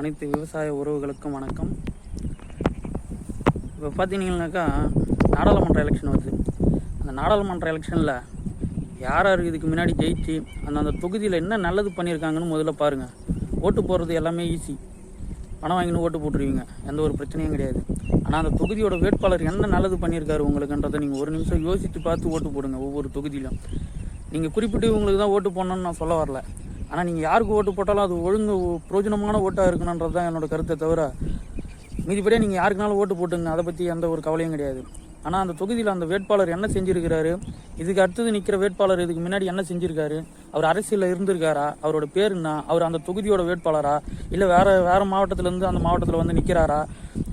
அனைத்து விவசாய உறவுகளுக்கும் வணக்கம். இப்போ பார்த்தீங்கன்னாக்கா நாடாளுமன்ற எலெக்ஷன் வருது. அந்த நாடாளுமன்ற எலெக்ஷனில் யார் யார் இதுக்கு முன்னாடி ஜெயிச்சு அந்த அந்த தொகுதியில் என்ன நல்லது பண்ணியிருக்காங்கன்னு முதல்ல பாருங்கள் ஓட்டு போடுறது எல்லாமே ஈஸி பணம் வாங்கினு ஓட்டு போட்டுருவீங்க. எந்த ஒரு பிரச்சனையும் கிடையாது. ஆனால் அந்த தொகுதியோட வேட்பாளர் என்ன நல்லது பண்ணியிருக்காரு உங்களுக்குன்றதை நீங்கள் ஒரு நிமிஷம் யோசித்து பார்த்து ஓட்டு போடுங்க ஒவ்வொரு தொகுதியிலும். நீங்கள் குறிப்பிட்டு உங்களுக்கு தான் ஓட்டு போடணும்னு நான் சொல்ல வரல. ஆனால் நீங்கள் யாருக்கு ஓட்டு போட்டாலும் அது ஒழுங்கு பிரயோஜனமான ஓட்டாக இருக்கணுன்றது தான் என்னோட கருத்தை தவிர மீதிப்படியாக நீங்கள் யாருக்குனாலும் ஓட்டு போட்டுங்க. அதை பற்றி எந்த ஒரு கவலையும் கிடையாது. ஆனால் அந்த தொகுதியில் அந்த வேட்பாளர் என்ன செஞ்சுருக்கிறாரு? இதுக்கு அடுத்தது நிற்கிற வேட்பாளர் இதுக்கு முன்னாடி என்ன செஞ்சுருக்காரு? அவர் அரசியலில் இருந்திருக்காரா? அவரோட பேர் என்ன? அவர் அந்த தொகுதியோட வேட்பாளரா? இல்லை வேறு வேறு மாவட்டத்திலேருந்து அந்த மாவட்டத்தில் வந்து நிற்கிறாரா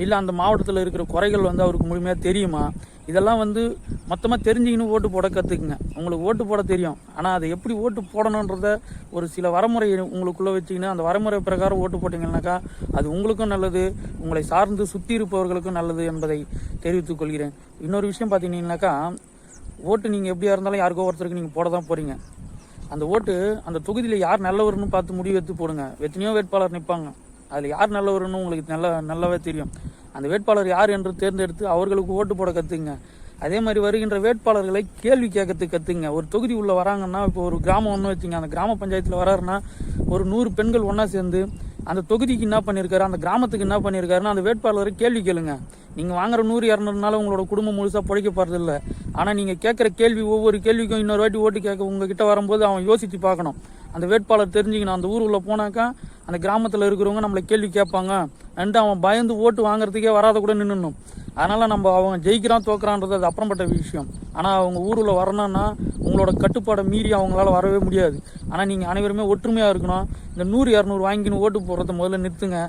இல்லை அந்த மாவட்டத்தில் இருக்கிற குறைகள் வந்து அவருக்கு முழுமையாக தெரியுமா? இதெல்லாம் வந்து மொத்தமாக தெரிஞ்சுக்கின்னு ஓட்டு போட கற்றுக்குங்க உங்களுக்கு ஓட்டு போட தெரியும். ஆனால் அதை எப்படி ஓட்டு போடணுன்றத ஒரு சில வரமுறை உங்களுக்குள்ளே வச்சுக்கின்னு அந்த வரமுறை பிரகாரம் ஓட்டு போட்டிங்கன்னாக்கா அது உங்களுக்கும் நல்லது உங்களை சார்ந்து சுற்றி இருப்பவர்களுக்கும் நல்லது என்பதை தெரிவித்துக் கொள்கிறேன். இன்னொரு விஷயம் பார்த்தீங்கன்னாக்கா ஓட்டு நீங்கள் எப்படியா இருந்தாலும் யாருக்கோ ஒருத்தருக்கு நீங்கள் போட தான் போகிறீங்க அந்த ஓட்டு அந்த தொகுதியில் யார் நல்லவர்னு பார்த்து முடிவு எடுத்து போடுங்க. எத்தனையோ வேட்பாளர் நிற்பாங்க அதில் யார் நல்லவர்னு உங்களுக்கு நல்ல நல்லாவே தெரியும். அந்த வேட்பாளர் யார் என்று தேர்ந்தெடுத்து அவர்களுக்கு ஓட்டு போட கற்றுங்க அதே மாதிரி வருகின்ற வேட்பாளர்களை கேள்வி கேட்கறதுக்கு கற்றுங்க ஒரு தொகுதி உள்ளே வராங்கன்னா இப்போ ஒரு கிராமம் ஒன்று வச்சுங்க. அந்த கிராம பஞ்சாயத்தில் வராருன்னா ஒரு நூறு பெண்கள் ஒன்றா சேர்ந்து அந்த தொகுதிக்கு என்ன பண்ணியிருக்காரு அந்த கிராமத்துக்கு என்ன பண்ணியிருக்காருன்னு அந்த வேட்பாளரை கேள்வி கேளுங்க. நீங்கள் வாங்குற நூறு இரநூறுனால உங்களோட குடும்பம் முழுசாக பிழைக்க போகிறது இல்லை. ஆனால் நீங்கள் கேட்குற கேள்வி ஒவ்வொரு கேள்விக்கும் இன்னொரு வாட்டி ஓட்டு கேட்க உங்ககிட்ட வரும்போது அவன் யோசித்து பார்க்கணும். அந்த வேட்பாளர் தெரிஞ்சுக்கணும். அந்த ஊருக்குள்ளே போனாக்கா அந்த கிராமத்தில் இருக்கிறவங்க நம்மளை கேள்வி கேட்பாங்க. அண்டு அவன் பயந்து ஓட்டு வாங்குறதுக்கே வராத கூட நின்றுணும் அதனால் நம்ம அவங்க ஜெயிக்கிறான் தோக்குறான்றது அது அப்புறம்பட்ட விஷயம். ஆனால் அவங்க ஊரில் வரணும்னா உங்களோட கட்டுப்பாடை மீறி அவங்களால வரவே முடியாது. ஆனால் நீங்கள் அனைவருமே ஒற்றுமையாக இருக்கணும். இந்த நூறு இரநூறு வாங்கின்னு ஓட்டு போடுறத முதல்ல நிறுத்துங்க.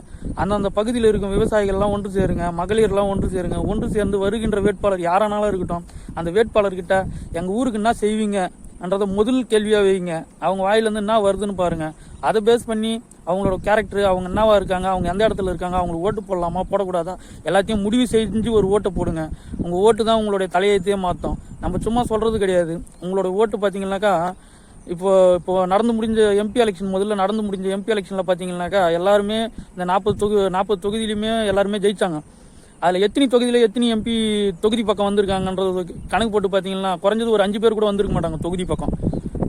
அந்தந்த பகுதியில் இருக்கும் விவசாயிகள்லாம் ஒன்று சேருங்க மகளிர்லாம் ஒன்று சேருங்க. ஒன்று சேர்ந்து வருகின்ற வேட்பாளர் யாரானாலும் இருக்கட்டும். அந்த வேட்பாளர்கிட்ட எங்கள் ஊருக்கு என்ன செய்வீங்க என்றதை முதல் கேள்வியாக வைங்க. அவங்க வாயிலேருந்து என்ன வருதுன்னு பாருங்கள் அதை பேஸ் பண்ணி அவங்களோட கேரக்டர் அவங்க என்னவா இருக்காங்க அவங்க எந்த இடத்துல இருக்காங்க அவங்களுக்கு ஓட்டு போடலாமா போடக்கூடாதா? எல்லாத்தையும் முடிவு செஞ்சு ஒரு ஓட்டை போடுங்க. உங்கள் ஓட்டு தான் உங்களுடைய தலையத்தையே மாற்றும். நம்ம சும்மா சொல்கிறது கிடையாது. உங்களோட ஓட்டு பார்த்தீங்கன்னாக்கா இப்போ இப்போ நடந்து முடிஞ்ச எம்பி எலெக்ஷன் முதல்ல நடந்து முடிஞ்ச எம்பி எலெக்ஷனில் பார்த்தீங்கன்னாக்கா எல்லாருமே இந்த நாற்பது தொகு நாற்பது தொகுதியிலுமே எல்லாருமே ஜெயித்தாங்க அதில் எத்தனை தொகுதியில் எத்தனை எம்பி தொகுதி பக்கம் வந்திருக்காங்கன்றது கணக்கு போட்டு பார்த்தீங்கன்னா குறைஞ்சது ஒரு அஞ்சு பேர் கூட வந்திருக்க மாட்டாங்க தொகுதி பக்கம்.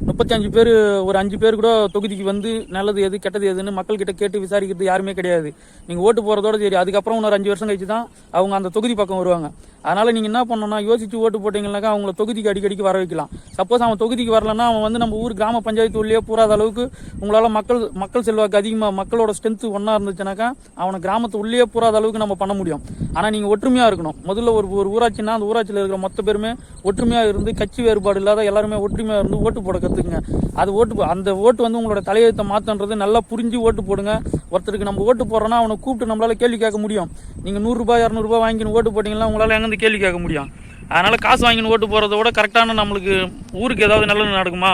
முப்பத்தி அஞ்சு பேர் ஒரு அஞ்சு பேர் கூட தொகுதிக்கு வந்து நல்லது எது கெட்டது எதுன்னு மக்கள்கிட்ட கேட்டு விசாரிக்கிறது யாருமே கிடையாது. நீங்கள் ஓட்டு போகிறதோட சரி அதுக்கப்புறம் இன்னொரு அஞ்சு வருஷம் கழிச்சு தான் அவங்க அந்த தொகுதி பக்கம் வருவாங்க. அதனால் நீங்கள் என்ன பண்ணணும்னா யோசிச்சு ஓட்டு போட்டிங்கனாக்கா அவங்கள தொகுதிக்கு அடிக்கடிக்கு வர வைக்கலாம். சப்போஸ் அவன் தொகுதிக்கு வரலன்னா அவன் வந்து நம்ம ஊர் கிராம பஞ்சாயத்து உள்ளே பூராத அளவுக்கு உங்களால் மக்கள் மக்கள் செல்வாக்கு அதிகமாக மக்களோட ஸ்ட்ரென்த்து ஒன்றா இருந்துச்சுனாக்கா அவனை கிராமத்து உள்ளே பூராத அளவுக்கு நம்ம பண்ண முடியும். ஆனால் நீங்கள் ஒற்றுமையாக இருக்கணும். முதல்ல ஒரு ஒரு ஊராட்சினா அந்த ஊராட்சியில் இருக்கிற மொத்த பேருமே ஒற்றுமையாக இருந்து கட்சி வேறுபாடு இல்லாத எல்லாருமே ஒற்றுமையாக இருந்து ஓட்டு போட கற்றுக்குங்க அது ஓட்டு அந்த ஓட்டு வந்து உங்களோட தலையெழுத்தை மாற்றன்றது நல்லா புரிஞ்சு ஓட்டு போடுங்க. ஒருத்தருக்கு நம்ம ஓட்டு போடுறோன்னா அவனை கூப்பிட்டு நம்மளால் கேள்வி கேட்க முடியும். நீங்கள் நூறுரூபா இரநூறுபா வாங்கின்னு ஓட்டு போட்டிங்கன்னா உங்களால் எங்கேருந்து கேள்வி கேட்க முடியும்? அதனால் காசு வாங்கின்னு ஓட்டு போகிறத விட கரெக்டான நம்மளுக்கு ஊருக்கு ஏதாவது நல்லது நடக்குமா?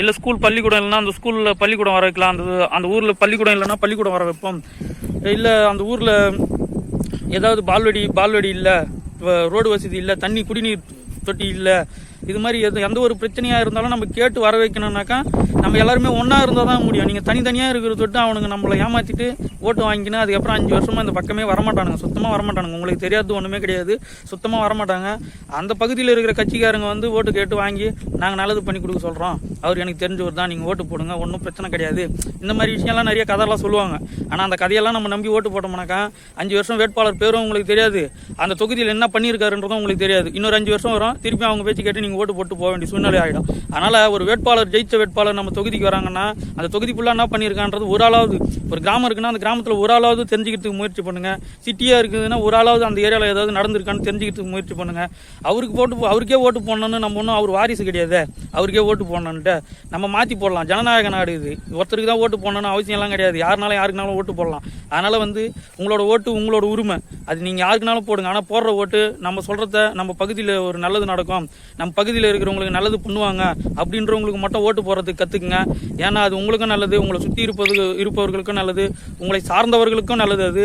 இல்லை ஸ்கூல் பள்ளிக்கூடம் இல்லைன்னா அந்த ஸ்கூலில் பள்ளிக்கூடம் வர வைக்கலாம். அந்த அந்த ஊரில் பள்ளிக்கூடம் இல்லைன்னா பள்ளிக்கூடம் வர வைப்போம். இல்லை அந்த ஊரில் ஏதாவது பால்வடி பால்வடி இல்லை ரோடு வசதி இல்லை தண்ணி குடிநீர் தொட்டி இல்லை இது மாதிரி எது எந்த ஒரு பிரச்சனையாக இருந்தாலும் நம்ம கேட்டு வர வைக்கணும்னாக்கா நம்ம எல்லாருமே ஒன்றா இருந்தால் தான் முடியும். நீங்கள் தனித்தனியாக இருக்கிற தொட்டு அவனுங்க நம்மளை ஏமாற்றிட்டு ஓட்டு வாங்கினா அதுக்கப்புறம் அஞ்சு வருஷமாக இந்த பக்கமே வரமாட்டானுங்க. சுத்தமாக வரமாட்டானுங்க. உங்களுக்கு தெரியாது ஒன்றுமே கிடையாது. சுத்தமாக வரமாட்டாங்க. அந்த பகுதியில் இருக்கிற கட்சிக்காரங்க வந்து ஓட்டு கேட்டு வாங்கி நாங்கள் நல்லது பண்ணி கொடுக்க சொல்கிறோம் அவர் எனக்கு தெரிஞ்சவர் தான். நீங்கள் ஓட்டு போடுங்க. ஒன்றும் பிரச்சனை கிடையாது. இந்த மாதிரி விஷயம்லாம் நிறைய கதையெல்லாம் சொல்லுவாங்க. ஆனால் அந்த கதையெல்லாம் நம்ம நம்பி ஓட்டு போட்டோம்னாக்கா அஞ்சு வருஷம் வேட்பாளர் பேரும் உங்களுக்கு தெரியாது. அந்த தொகுதியில் என்ன பண்ணியிருக்காருன்றதும் உங்களுக்கு தெரியாது. இன்னொரு அஞ்சு வருஷம் வரும். திருப்பி அவங்க பேச்சு கேட்டு நீங்கள் ஓட்டு போட்டு போக வேண்டிய சூழ்நிலை ஆகிடும் அதனால் ஒரு வேட்பாளர் ஜெயிச்ச வேட்பாளர் நம்ம தொகுதிக்கு வராங்கன்னா அந்த தொகுதி ஃபுல்லாக என்ன பண்ணியிருக்கான்றது ஒரு ஆளாவது ஒரு கிராமம் இருக்குன்னா அந்த கிராமத்தில் ஒரு ஆளாவது தெரிஞ்சுக்கிறதுக்கு முயற்சி பண்ணுங்க. சிட்டியாக இருக்குதுன்னா ஒரு ஆளாவது அந்த ஏரியாவில் ஏதாவது நடந்திருக்கான்னு தெரிஞ்சுக்கிறதுக்கு முயற்சி பண்ணுங்கள் அவருக்கு போட்டு அவருக்கே ஓட்டு போடணும்னு நம்ம ஒன்றும் அவர் வாரிசு கிடையாது. அவருக்கே ஓட்டு போடணுன்ட்டு நம்ம மாற்றி போடலாம். ஜனநாயக நாடு இது. ஒருத்தருக்கு தான் ஓட்டு போடணும்னு அவசியம்லாம் கிடையாது. யாருனாலும் யாருக்குனாலும் ஓட்டு போடலாம். அதனால் வந்து உங்களோட ஓட்டு உங்களோட உரிமை. அது நீங்கள் யாருக்குனாலும் போடுங்க. ஆனால் போடுற ஓட்டு நம்ம சொல்கிறத நம்ம பகுதியில் ஒரு நல்லது நடக்கும். நம்ம பகுதியில் இருக்கிறவங்களுக்கு நல்லது பண்ணுவாங்க அப்படின்றவங்களுக்கு மட்டும் ஓட்டு போடுறதுக்கு கற்றுக்குங்க ஏன்னா அது உங்களுக்கும் நல்லது உங்களை சுற்றி இருப்பது இருப்பவர்களுக்கும் நல்லது உங்களை சார்ந்தவர்களுக்கும் நல்லது அது.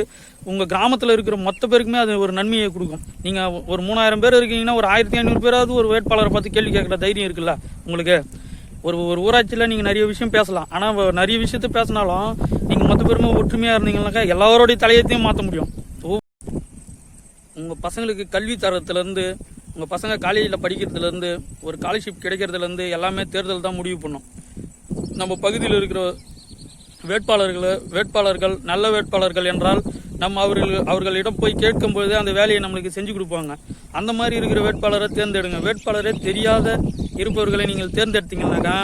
உங்கள் கிராமத்தில் இருக்கிற மொத்த பேருக்குமே அது ஒரு நன்மையை கொடுக்கும். நீங்கள் ஒரு மூணாயிரம் பேர் இருக்கீங்கன்னா ஒரு ஆயிரத்தி ஐநூறு பேராவது ஒரு வேட்பாளரை பார்த்து கேள்வி கேட்குற தைரியம் இருக்குல்ல உங்களுக்கு? ஒரு ஒரு ஊராட்சியில் நீங்கள் நிறைய விஷயம் பேசலாம். ஆனால் நிறைய விஷயத்த பேசினாலும் நீங்கள் மொத்த பேருமே ஒற்றுமையாக இருந்தீங்கன்னாக்கா எல்லாரோடைய தலையத்தையும் மாற்ற முடியும். உங்கள் பசங்களுக்கு கல்வி தரத்துலேருந்து உங்கள் பசங்க காலேஜில் படிக்கிறதுலேருந்து ஒரு ஸ்காலர்ஷிப் கிடைக்கிறதுலேருந்து எல்லாமே தேர்தல் தான் முடிவு பண்ணும். நம்ம பகுதியில் இருக்கிற வேட்பாளர்கள் வேட்பாளர்கள் நல்ல வேட்பாளர்கள் என்றால் நம்ம அவர்கள் அவர்களிடம் போய் கேட்கும்போது அந்த வேலையை நம்மளுக்கு செஞ்சு கொடுப்பாங்க. அந்த மாதிரி இருக்கிற வேட்பாளரை தேர்ந்தெடுங்க. வேட்பாளரே தெரியாத இருப்பவர்களை நீங்கள் தேர்ந்தெடுத்தீங்கன்னாக்கா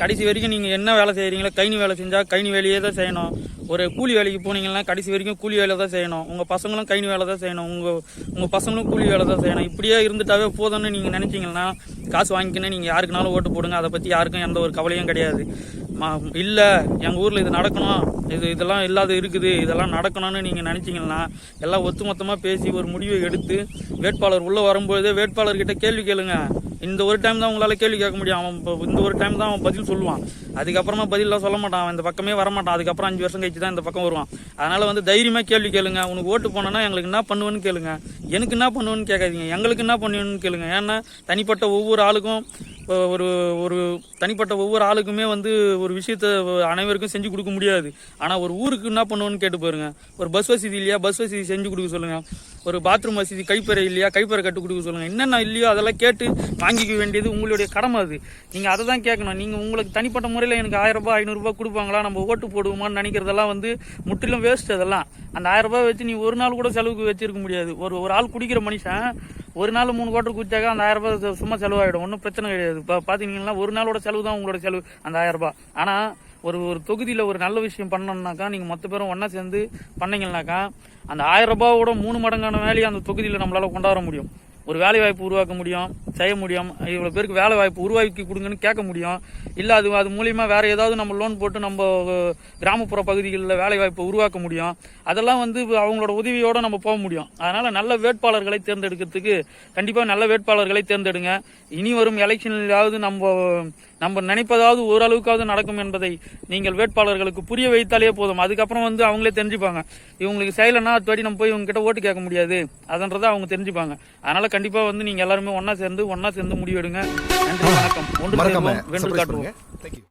கடைசி வரைக்கும் நீங்கள் என்ன வேலை செய்கிறீங்களோ கைனி வேலை செஞ்சால் கைனி வேலையே தான் செய்யணும். ஒரு கூலி வேலைக்கு போனீங்கன்னா கடைசி வரைக்கும் கூலி வேலை தான் செய்யணும். உங்கள் பசங்களும் கைனி வேலை தான் செய்யணும். உங்கள் உங்கள் பசங்களும் கூலி வேலை தான் செய்யணும். இப்படியே இருந்துட்டாவே போதும்னு நீங்கள் நினச்சிங்கன்னா காசு வாங்கிக்கின்னு நீங்கள் யாருக்குனாலும் ஓட்டு போடுங்க. அதை பற்றி யாருக்கும் எந்த ஒரு கவலையும் கிடையாது. மா இல்லை எங்கள் ஊரில் இது நடக்கணும். இது இதெல்லாம் இல்லாத இருக்குது. இதெல்லாம் நடக்கணும்னு நீங்கள் நினச்சிங்கன்னா எல்லாம் ஒத்துமொத்தமாக பேசி ஒரு முடிவை எடுத்து வேட்பாளர் உள்ளே வரும்போதே வேட்பாளர்கிட்ட கேள்வி கேளுங்க. இந்த ஒரு டைம் தான் உங்களால் கேள்வி கேட்க முடியும். அவன் இப்போ இந்த ஒரு டைம் தான் அவன் பதில் சொல்லுவான். அதுக்கப்புறமா பதிலெலாம் சொல்ல மாட்டான். அவன் இந்த பக்கமே வரமாட்டான் அதுக்கப்புறம் அஞ்சு வருஷம் கழிச்சு தான் இந்த பக்கம் வருவான். அதனால் வந்து தைரியமாக கேள்வி கேளுங்க. உனக்கு ஓட்டு போனோன்னா எங்களுக்கு என்ன பண்ணுவேன்னு கேளுங்க. எனக்கு என்ன பண்ணுவேன்னு கேட்காதீங்க. எங்களுக்கு என்ன பண்ணுவேன்னு கேளுங்க. ஏன்னா தனிப்பட்ட ஒவ்வொரு ஆளுக்கும் ஒரு ஒரு தனிப்பட்ட ஒவ்வொரு ஆளுக்குமே வந்து ஒரு விஷயத்த அனைவருக்கும் செஞ்சு கொடுக்க முடியாது. ஆனால் ஒரு ஊருக்கு என்ன பண்ணுவோன்னு கேட்டு பாருங்கள் ஒரு பஸ் வசதி இல்லையா? பஸ் வசதி செஞ்சு கொடுக்க சொல்லுங்கள் ஒரு பாத்ரூம் வசதி கைப்பறை இல்லையா? கைப்பறை கட்டு கொடுக்க சொல்லுங்கள் என்னென்ன இல்லையோ அதெல்லாம் கேட்டு வாங்கிக்க வேண்டியது உங்களுடைய கடமை அது. நீங்கள் அதை தான் கேட்கணும். நீங்கள் உங்களுக்கு தனிப்பட்ட முறையில் எனக்கு ஆயிரரூபா ஐநூறுரூபா கொடுப்பாங்களா? நம்ம ஓட்டு போடுவோமான்னு நினைக்கிறதெல்லாம் வந்து முற்றிலும் வேஸ்ட் அதெல்லாம். அந்த ஆயிரரூபா வச்சு நீ ஒரு நாள் கூட செலவுக்கு வச்சிருக்க முடியாது. ஒரு ஒரு ஆள் குடிக்கிற மனுஷன் ஒரு நாள் மூணு குவார்டர் குடிச்சாக்கா அந்த ஆயிரம் ரூபாய் சும்மா செலவாயிடும். ஒன்றும் பிரச்சனை கிடையாது. இப்போ பார்த்தீங்கன்னா ஒரு நாளோட செலவு தான் உங்களோட செலவு அந்த ஆயிரம் ரூபாய். ஆனால் ஒரு ஒரு தொகுதியில் ஒரு நல்ல விஷயம் பண்ணணும்னாக்கா நீங்கள் மொத்த பேரும் ஒன்றா சேர்ந்து பண்ணீங்கன்னாக்கா அந்த ஆயிரம் ரூபாவோட மூணு மடங்கான வேலையை அந்த தொகுதியில் நம்மளால கொண்டாட முடியும். ஒரு வேலை வாய்ப்பு உருவாக்க முடியும் செய்ய முடியும் இவ்வளோ பேருக்கு வேலை வாய்ப்பு உருவாக்கி கொடுங்கன்னு கேட்க முடியும். இல்லை அது அது மூலியமா வேறு ஏதாவது நம்ம லோன் போட்டு நம்ம கிராமப்புற பகுதிகளில் வேலை வாய்ப்பை உருவாக்க முடியும். அதெல்லாம் வந்து அவங்களோட உதவியோடு நம்ம போக முடியும். அதனால் நல்ல வேட்பாளர்களை தேர்ந்தெடுக்கிறதுக்கு கண்டிப்பாக நல்ல வேட்பாளர்களை தேர்ந்தெடுங்க. இனி வரும் எலெக்ஷனிலாவது நம்ம நம்ம நினைப்பதாவது ஓரளவுக்காவது நடக்கும் என்பதை நீங்கள் வேட்பாளர்களுக்கு புரிய வைத்தாலே போதும். அதுக்கப்புறம் வந்து அவங்களே தெரிஞ்சுப்பாங்க. இவங்களுக்கு செய்யலைன்னா தேடி நம்ம போய் இவங்க கிட்ட ஓட்டு கேட்க முடியாது. அதன்றதை அவங்க தெரிஞ்சுப்பாங்க. அதனால் கண்டிப்பா வந்து நீங்க எல்லாருமே ஒண்ணா சேர்ந்து ஒண்ணா சேர்ந்து முடிவெடுங்க. நன்றி வணக்கம். ஒன்று சேர்வோம், வென்று காட்டுவோம். தேங்க்யூ